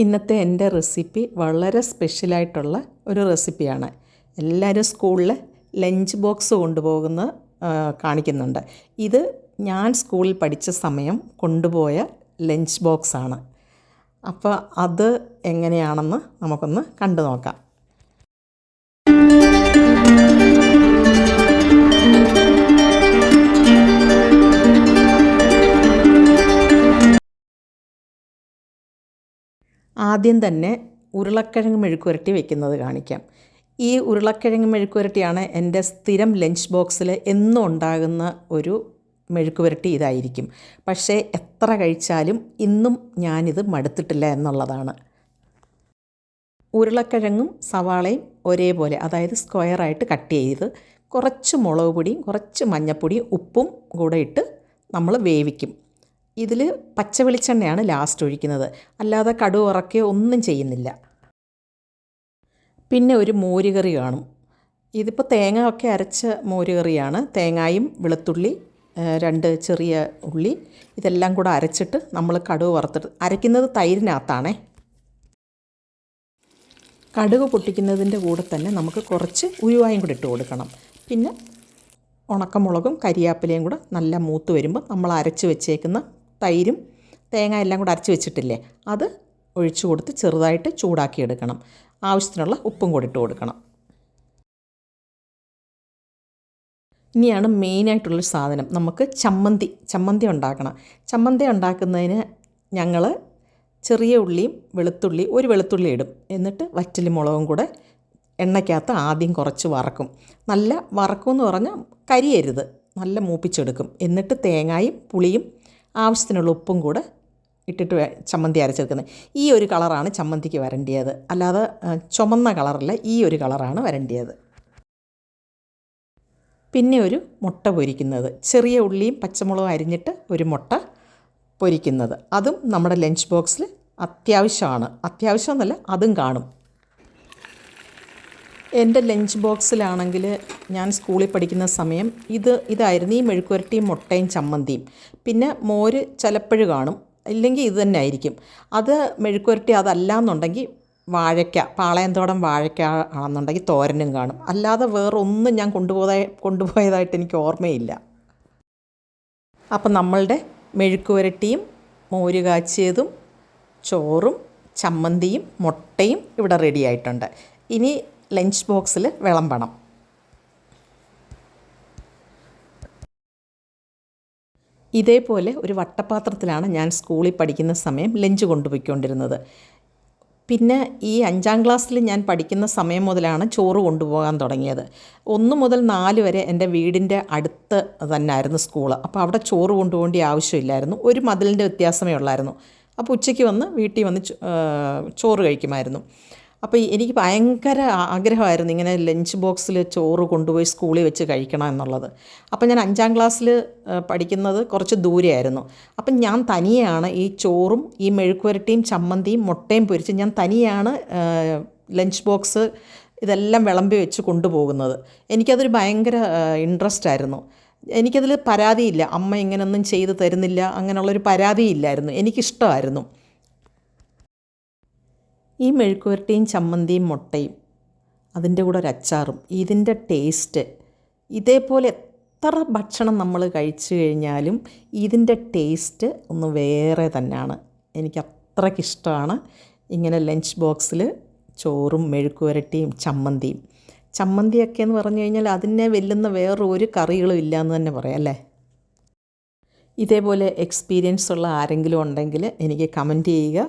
ഇന്നത്തെ എന്റെ റെസിപ്പി വളരെ സ്പെഷ്യലായിട്ടുള്ള ഒരു റെസിപ്പിയാണ്. എല്ലാവരും സ്കൂളിൽ ലഞ്ച് ബോക്സ് കൊണ്ടുപോകുന്ന കാണിക്കുന്നുണ്ട്. ഇത് ഞാൻ സ്കൂളിൽ പഠിച്ച സമയം കൊണ്ടുപോയ ലഞ്ച് ബോക്സാണ്. അപ്പോൾ അത് എങ്ങനെയാണെന്ന് നമുക്കൊന്ന് കണ്ടു നോക്കാം ആദ്യം തന്നെ ഉരുളക്കിഴങ്ങ് മെഴുക്കുരട്ടി വെക്കുന്നത് കാണിക്കാം. ഈ ഉരുളക്കിഴങ്ങ് മെഴുക്കുരട്ടിയാണ് എന്റെ സ്ഥിരം ലഞ്ച് ബോക്സിൽ എന്നും ഉണ്ടാകുന്ന ഒരു മെഴുക്കുവരട്ടി ഇതായിരിക്കും. പക്ഷേ എത്ര കഴിച്ചാലും ഇന്നും ഞാനിത് മടുത്തിട്ടില്ല എന്നുള്ളതാണ്. ഉരുളക്കിഴങ്ങും സവാളയും ഒരേപോലെ അതായത് സ്ക്വയറായിട്ട് കട്ട് ചെയ്ത് കുറച്ച് മുളക് പൊടിയും കുറച്ച് മഞ്ഞൾപ്പൊടിയും ഉപ്പും കൂടെ ഇട്ട് നമ്മൾ വേവിക്കും. ഇതിൽ പച്ച വെളിച്ചെണ്ണയാണ് ലാസ്റ്റ് ഒഴിക്കുന്നത്. അല്ലാതെ കടു ഉറക്കുകയോ ഒന്നും ചെയ്യുന്നില്ല. പിന്നെ ഒരു മോരുകറി കാണും. ഇതിപ്പോൾ തേങ്ങ ഒക്കെ അരച്ച മോരുകറിയാണ്. തേങ്ങായും വെളുത്തുള്ളി രണ്ട് ചെറിയ ഉള്ളി ഇതെല്ലാം കൂടെ അരച്ചിട്ട് നമ്മൾ കടുക് വറുത്തിട്ട് അരയ്ക്കുന്നത് തൈരിനകത്താണേ. കടുക് പൊട്ടിക്കുന്നതിന്റെ കൂടെ തന്നെ നമുക്ക് കുറച്ച് ഉരുവായും കൂടി ഇട്ട് കൊടുക്കണം. പിന്നെ ഉണക്കമുളകും കരിയാപ്പിലയും കൂടെ നല്ല മൂത്ത് വരുമ്പോൾ നമ്മൾ അരച്ച് വെച്ചേക്കുന്ന തൈരും തേങ്ങ എല്ലാം കൂടെ അരച്ച് വെച്ചിട്ടില്ലേ അത് ഒഴിച്ചു കൊടുത്ത് ചെറുതായിട്ട് ചൂടാക്കി എടുക്കണം ആവശ്യത്തിനുള്ള ഉപ്പും കൂടി ഇട്ട് കൊടുക്കണം. ഇനിയാണ് മെയിനായിട്ടുള്ളൊരു സാധനം. നമുക്ക് ചമ്മന്തി ചമ്മന്തി ഉണ്ടാക്കണം. ചമ്മന്തി ഉണ്ടാക്കുന്നതിന് ഞങ്ങൾ ചെറിയ ഉള്ളിയും വെളുത്തുള്ളി ഒരു വെളുത്തുള്ളി ഇടും. എന്നിട്ട് വറ്റലും മുളകും കൂടെ എണ്ണയ്ക്കകത്ത് ആദ്യം കുറച്ച് വറക്കും. നല്ല വറക്കുമെന്ന് പറഞ്ഞാൽ കരിയരുത്. നല്ല മൂപ്പിച്ചെടുക്കും. എന്നിട്ട് തേങ്ങായും പുളിയും ആവശ്യത്തിനുള്ള ഉപ്പും കൂടെ ഇട്ടിട്ട് ചമ്മന്തി അരച്ചെടുക്കുന്നത്. ഈ ഒരു കളറാണ് ചമ്മന്തിക്ക് വരണ്ടിയത്. അല്ലാതെ ചുമന്ന കളറല്ല ഈ ഒരു കളറാണ് വരണ്ടിയത്. പിന്നെ ഒരു മുട്ട പൊരിക്കുന്നത്. ചെറിയ ഉള്ളിയും പച്ചമുളകും അരിഞ്ഞിട്ട് ഒരു മുട്ട പൊരിക്കുന്നത്. അതും നമ്മുടെ ലഞ്ച് ബോക്സിൽ അത്യാവശ്യമാണ്. അത്യാവശ്യം എന്നല്ല അതും കാണും. എന്റെ ലഞ്ച് ബോക്സിലാണെങ്കിൽ ഞാൻ സ്കൂളിൽ പഠിക്കുന്ന സമയം ഇത് ഇതായിരുന്നു ഈ മെഴുക്കുരട്ടിയും മുട്ടയും ചമ്മന്തിയും. പിന്നെ മോര് ചിലപ്പോഴും കാണും. ഇല്ലെങ്കിൽ ഇത് തന്നെ ആയിരിക്കും. അത് മെഴുക്കുരട്ടി അതല്ല എന്നുണ്ടെങ്കിൽ വാഴയ്ക്ക പാളയന്തോടം വാഴയ്ക്ക ആണെന്നുണ്ടെങ്കിൽ തോരനും കാണും. അല്ലാതെ വേറെ ഒന്നും ഞാൻ കൊണ്ടുപോയ കൊണ്ടുപോയതായിട്ട് എനിക്ക് ഓർമ്മയില്ല. അപ്പം നമ്മളുടെ മെഴുക്കുരട്ടിയും മോര് കാച്ചിയതും ചോറും ചമ്മന്തിയും മുട്ടയും ഇവിടെ റെഡിയായിട്ടുണ്ട് ഇനി ലഞ്ച് ബോക്സിൽ വിളമ്പണം ഇതേപോലെ ഒരു വട്ടപാത്രത്തിലാണ് ഞാൻ സ്കൂളിൽ പഠിക്കുന്ന സമയം ലഞ്ച് കൊണ്ടുപോയിക്കൊണ്ടിരുന്നത്. പിന്നെ ഈ അഞ്ചാം ക്ലാസ്സിൽ ഞാൻ പഠിക്കുന്ന സമയം മുതലാണ് ചോറ് കൊണ്ടുപോകാൻ തുടങ്ങിയത്. ഒന്ന് മുതൽ നാല് വരെ എന്റെ വീടിന്റെ അടുത്ത് തന്നെയായിരുന്നു സ്കൂൾ. അപ്പോൾ അവിടെ ചോറ് കൊണ്ടുപോകേണ്ട ആവശ്യമില്ലായിരുന്നു. ഒരു മതിലിന്റെ വ്യത്യാസമേ ഉള്ളായിരുന്നു. അപ്പോൾ ഉച്ചയ്ക്ക് വന്ന് വീട്ടിൽ വന്ന് ചോറ് കഴിക്കുമായിരുന്നു. അപ്പോൾ എനിക്ക് ഭയങ്കര ആഗ്രഹമായിരുന്നു ഇങ്ങനെ ലഞ്ച് ബോക്സിൽ ചോറ് കൊണ്ടുപോയി സ്കൂളിൽ വെച്ച് കഴിക്കണം എന്നുള്ളത്. അപ്പോൾ ഞാൻ അഞ്ചാം ക്ലാസ്സിൽ പഠിക്കുന്നത് കുറച്ച് ദൂരെയായിരുന്നു. അപ്പം ഞാൻ തനിയാണ് ഈ ചോറും ഈ മെഴുക്കുവരട്ടിയും ചമ്മന്തിയും മുട്ടയും പൊരിച്ച് ഞാൻ തനിയാണ് ലഞ്ച് ബോക്സ് ഇതെല്ലാം വിളമ്പി വെച്ച് കൊണ്ടുപോകുന്നത്. എനിക്കതൊരു ഭയങ്കര ഇൻട്രസ്റ്റ് ആയിരുന്നു. എനിക്കതിൽ പരാതിയില്ല. അമ്മ ഇങ്ങനെയൊന്നും ചെയ്ത് തരുന്നില്ല അങ്ങനെയുള്ളൊരു പരാതിയില്ലായിരുന്നു. എനിക്കിഷ്ടമായിരുന്നു. ഈ മെഴുക്കുവരട്ടിയും ചമ്മന്തിയും മുട്ടയും അതിന്റെ കൂടെ ഒരു അച്ചാറും ഇതിന്റെ ടേസ്റ്റ് ഇതേപോലെ എത്ര ഭക്ഷണം നമ്മൾ കഴിച്ചു കഴിഞ്ഞാലും ഇതിന്റെ ടേസ്റ്റ് ഒന്ന് വേറെ തന്നെയാണ്. എനിക്ക് അത്രയ്ക്കിഷ്ടമാണ് ഇങ്ങനെ ലഞ്ച് ബോക്സിൽ ചോറും മെഴുക്കുവരട്ടിയും ചമ്മന്തിയും. ചമ്മന്തിയൊക്കെ എന്ന് പറഞ്ഞു കഴിഞ്ഞാൽ അതിനെ വെല്ലുന്ന വേറെ ഒരു കറികളും ഇല്ല എന്ന് തന്നെ പറയാം അല്ലേ? ഇതേപോലെ എക്സ്പീരിയൻസ് ഉള്ള ആരെങ്കിലും ഉണ്ടെങ്കിൽ എനിക്ക് കമന്റ് ചെയ്യുക.